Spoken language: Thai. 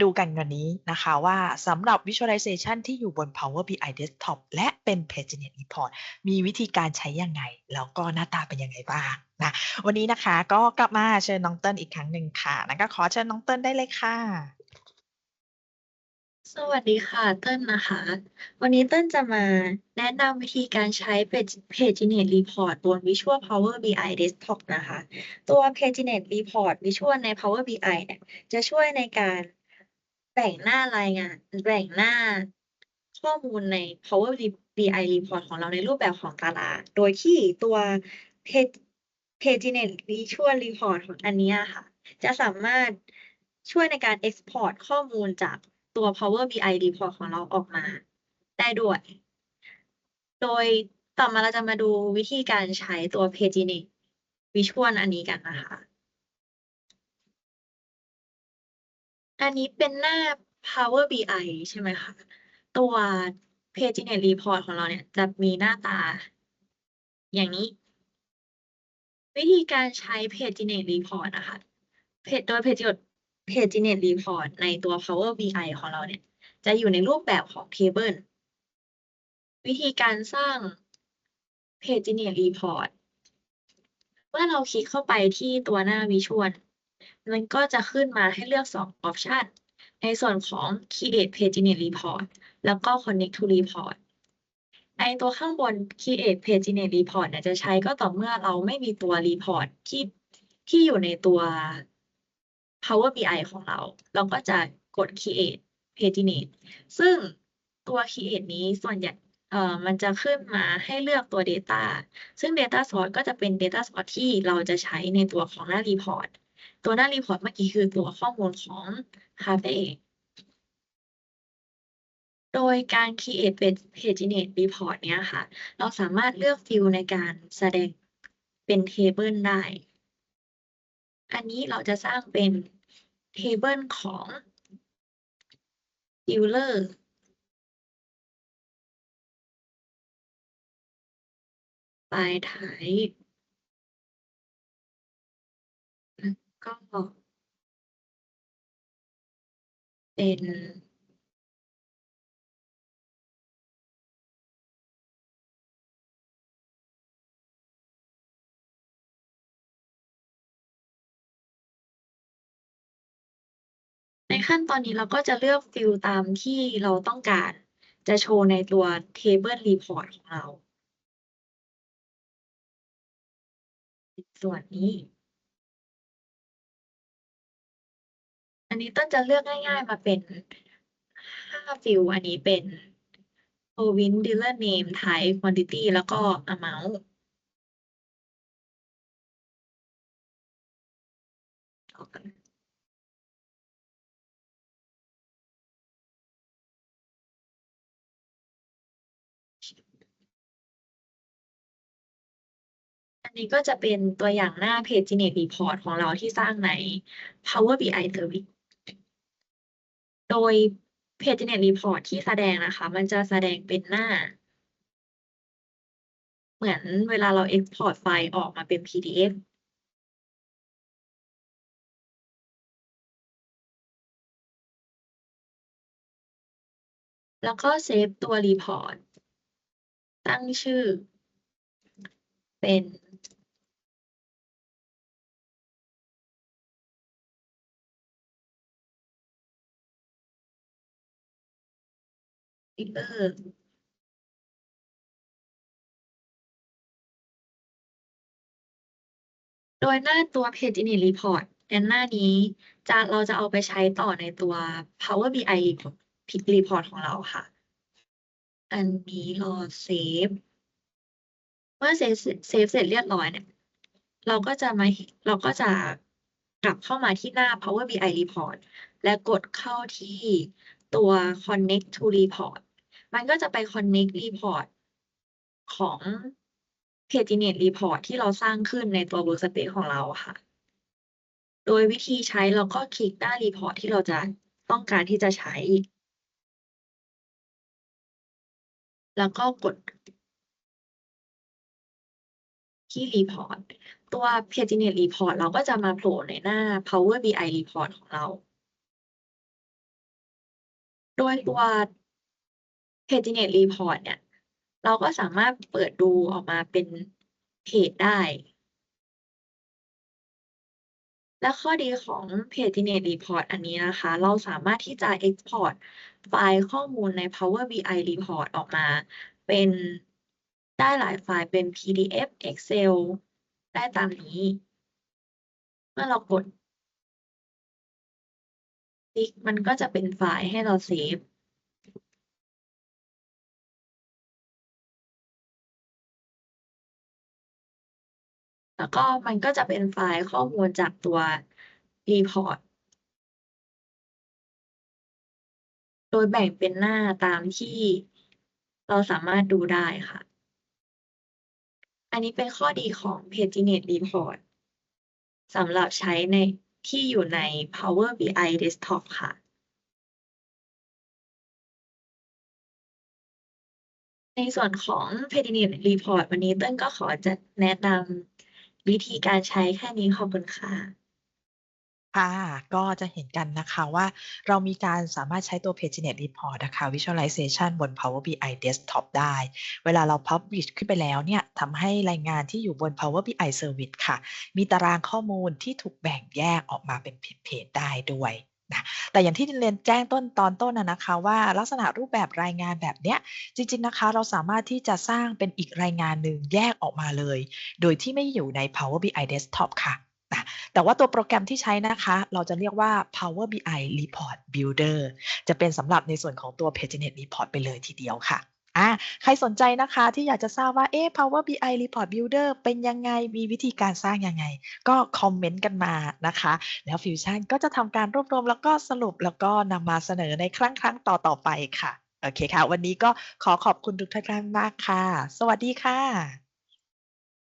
ดูกันวันนี้นะคะว่าสำหรับ Visualization ที่อยู่บน Power BI Desktop และเป็น Paginate Report มีวิธีการใช้ยังไง แล้วก็หน้าตาเป็นยังไงบ้างนะวันนี้นะคะก็กลับมาเชิญน้องเติ้ลอีกครั้งหนึ่งค่ะนั้นก็ขอเชิญน้องเติ้ลได้เลยค่ะ สวัสดีค่ะเติ้ลนะคะ วันนี้เติ้ลจะมาแนะนำวิธีการใช้ Page- Paginate Report บน Visual Power BI Desktop นะคะ ตัว Paginate Report Visual ใน Power BI เนี่ยจะช่วยในการ แบ่งหน้ารายงานแบ่งหน้าข้อมูลใน Power BI Report ของเราในรูปแบบของตาราง โดยที่ตัว Page- Paginate Visual Report ของอันนี้ค่ะ จะสามารถช่วยในการ Export ข้อมูลจากตัว Power BI Report ของเราออกมาได้ด้วย โดยต่อมาเราจะมาดูวิธีการใช้ตัว Paginate Visual อันนี้กันนะคะ อันนี้เป็นหน้า Power BI ใช่ไหมคะ ตัว Paginate Report ของเราเนี่ยจะมีหน้าตา อย่างนี้ วิธีการใช้ Paginate Report นะคะเพจโดย Paginate Paginate Report ในตัว Power BI ของเราเนี่ย จะอยู่ในรูปแบบของ Table วิธีการสร้าง Paginate Report เมื่อเราคลิกเข้าไปที่ตัวหน้า Visual มันก็จะขึ้นมาให้เลือกสอง Option ในส่วนของ Create page in a report แล้วก็ Connect to Report ไอตัวข้างบน Create page in a report เนี่ยจะใช้ก็ต่อเมื่อเราไม่มีตัว Report ที่ที่อยู่ในตัว Power BI ของเรา เราก็จะกด Create page in a ซึ่งตัว Create นี้ส่วนใหญ่เอ่อมันจะขึ้นมาให้เลือกตัว Data ซึ่ง Data Source ก็จะเป็น Data Source ที่เราจะใช้ในตัวของหน้า Report ตัวหน้า Report เมื่อกี้คือตัวข้อมูลของ Cafe โดยการ create paginate report เนี้ยค่ะ เราสามารถเลือกฟิลในการแสดงเป็น table ได้ อันนี้เราจะสร้างเป็น table ของ dealer ปลายท้ ก็ เป็นในขั้นตอนนี้เราก็จะเลือกฟิลตามที่เราต้องการจะโชว์ในตัว Table Report ของเรา ส่วนนี้ อันนี้ต้นจะเลือกง่าย ๆ มาเป็นห้าฟิลอันนี้เป็น province dealer name type quantity แล้วก็ amount อันนี้ก็จะเป็นตัวอย่างหน้า Paginate Report ของเราที่สร้างใน Power BI Service โดย Paginate Report ที่แสดงนะคะ มันจะแสดงเป็นหน้า เหมือนเวลาเรา Export ไฟล์ออกมาเป็น PDF แล้วก็เซฟตัว Report ตั้งชื่อเป็น Dealer โดยหน้าตัว Paginate Report ในหน้านี้จะเราจะเอาไปใช้ต่อในตัว Power BI Report ของเราค่ะ อันนี้รอเซฟ เมื่อเซฟเซฟเสร็จเรียบร้อยเนี่ย เราก็จะมาเราก็จะกลับเข้ามาที่หน้า Power BI Report และกดเข้าที่ตัว Connect to Report มันก็จะไป Connect Report ของ Paginate Report ที่เราสร้างขึ้นในตัว Workspace ของเราค่ะ โดยวิธีใช้เราก็คลิกหน้า Report ที่เราจะต้องการที่จะใช้ แล้วก็กดที่ Report ตัว Paginate Report เราก็จะมาโผล่ในหน้า Power BI Report ของเรา โดยตัว Paginate Report เนี่ย เราก็สามารถเปิดดูออกมาเป็นเพจได้ และข้อดีของ Paginate Report อันนี้นะคะ เราสามารถที่จะ export ไฟล์ข้อมูลใน Power BI Report ออกมา เป็นได้หลายไฟล์เป็น PDF Excel ได้ตามนี้ เมื่อเรากดติ๊กมันก็จะเป็นไฟล์ให้เราเซฟ แล้วก็มันก็จะเป็นไฟล์ข้อมูลจากตัว Report โดยแบ่งเป็นหน้าตามที่เราสามารถดูได้ค่ะ อันนี้เป็นข้อดีของ Paginate Report สำหรับใช้ในที่อยู่ใน Power BI Desktop ค่ะ ในส่วนของ Paginate Report วันนี้เต้นก็ขอจะแนะนำ วิธีการใช้แค่นี้ขอบคุณค่ะ ค่ะ ก็จะเห็นกันนะคะว่าเรามีการสามารถใช้ตัว PageNet Report นะคะ Visualization บน Power BI Desktop ได้ เวลาเรา Publish ขึ้นไปแล้วเนี่ยทำให้รายงานที่อยู่บน Power BI Service ค่ะ มีตารางข้อมูลที่ถูกแบ่งแยกออกมาเป็นเพจได้ด้วย นะแต่อย่างที่เรียนแจ้งต้นตอนต้นนะคะว่าลักษณะรูปแบบรายงานแบบเนี้ยจริง ๆ นะคะเราสามารถที่จะสร้างเป็นอีกรายงานหนึ่งแยกออกมาเลย โดยที่ไม่อยู่ใน Power BI Desktop ค่ะนะแต่ว่าตัวโปรแกรมที่ใช้นะคะ เราจะเรียกว่า Power BI Report Builder จะเป็นสำหรับในส่วนของตัว PageNet Report ไปเลยทีเดียวค่ะ อะใครสนใจนะคะที่อยากจะทราบว่าเอ๊ะ Power BI Report Builder เป็นยังไง มีวิธีการสร้างยังไง ก็คอมเมนต์กันมานะคะ แล้ว Fusion ก็จะทำการรวบรวมแล้วก็สรุปแล้วก็นำมาเสนอในครั้งครั้งต่อต่อไปค่ะ โอเคค่ะ วันนี้ก็ขอขอบคุณทุกท่านมากค่ะ สวัสดีค่ะ